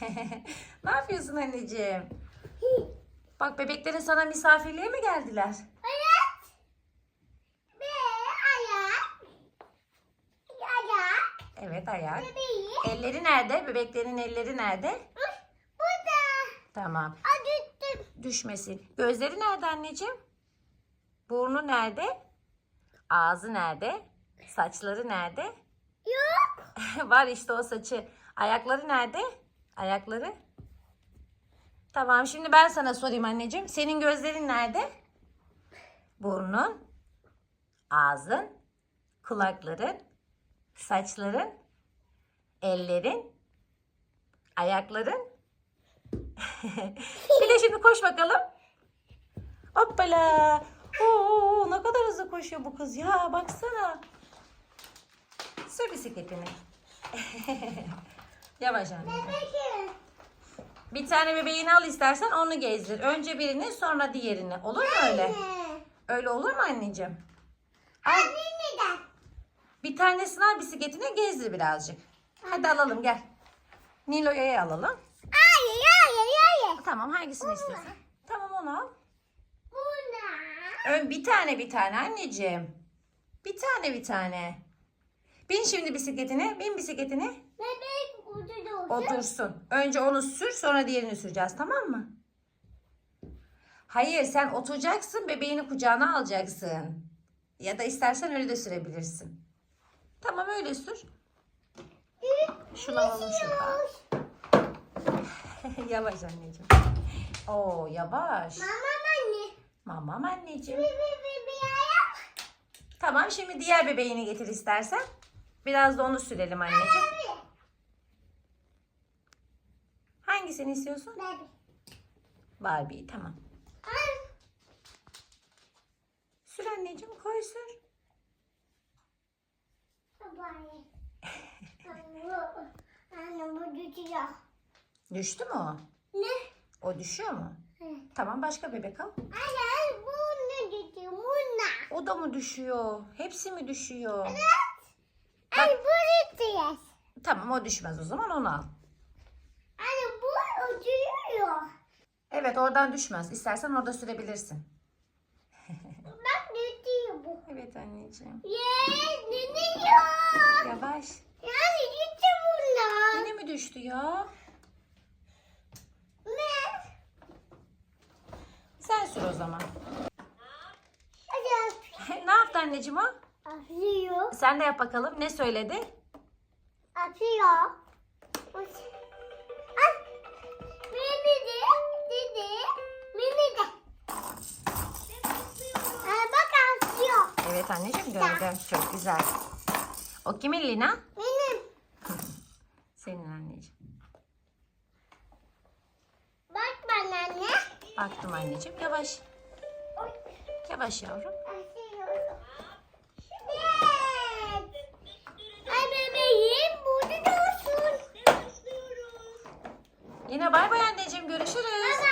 ne yapıyorsun anneciğim? Bak bebeklerin sana misafirliğe mi geldiler? Evet. Ve ayak. Ayak. Evet ayak. Bebeği. Elleri nerede? Bebeklerin elleri nerede? Burada. Tamam. Acıttım. Düşmesin. Gözleri nerede anneciğim? Burnu nerede? Ağzı nerede? Saçları nerede? Yok. Var işte o saçı. Ayakları nerede? Ayakları. Tamam şimdi ben sana sorayım anneciğim. Senin gözlerin nerede? Burnun, ağzın, kulakların, saçların, ellerin, ayakların. bir de şimdi koş bakalım. Hoppala. Oo, ne kadar hızlı koşuyor bu kız ya baksana. Sür bisikletini. Yavaş anne. Bir tane bebeğini al istersen onu gezdir. Önce birini sonra diğerini. Olur mu öyle? Öyle olur mu anneciğim? Al. Bir tanesini al bisikletine gezdir birazcık. Hadi alalım gel. Nilo'ya alalım. Hayır hayır hayır. Tamam hangisini istiyorsun? Tamam onu al. Buna. Ön bir tane bir tane anneciğim. Bir tane bir tane. Bin şimdi bisikletine. Bin bisikletine. Otursun. Önce onu sür sonra diğerini süreceğiz tamam mı? Hayır sen oturacaksın bebeğini kucağına alacaksın. Ya da istersen öyle de sürebilirsin. Tamam öyle sür. Şunu alalım şuradan. yavaş anneciğim. Oo yavaş. Mama anne. Mamam anneciğim. Tamam şimdi diğer bebeğini getir istersen. Biraz da onu sürelim anneciğim. Bir. Hangisini istiyorsun? Bebek. Barbie'yi tamam. Ay. Sür anneciğim koy sür. Babayı. Anne bu düşüyor. Düştü mü o? Ne? O düşüyor mu? Evet. Tamam başka bebek al. Anne bu ne düşüyor? Buna. O da mı düşüyor? Hepsi mi düşüyor? Anne bu düşüyor. Tamam o düşmez o zaman onu al. Uçuyor. Evet oradan düşmez. İstersen orada sürebilirsin. Bak düşüyor bu. Evet anneciğim. Ye ne diyor? Yavaş. Yani gitti bunlar. Yine mi düştü ya? Ne? Sen sür o zaman. Ne yaptı anneciğim o? atıyor. Sen de yap bakalım. Ne söyledi? Atıyor. anneciğim gördüm. Çok güzel. O kimin Lina? Benim. Senin anneciğim. Bak bana anne. Baktım anneciğim. Yavaş. Yavaş yavrum. Ay bay bay anneciğim. Görüşürüz.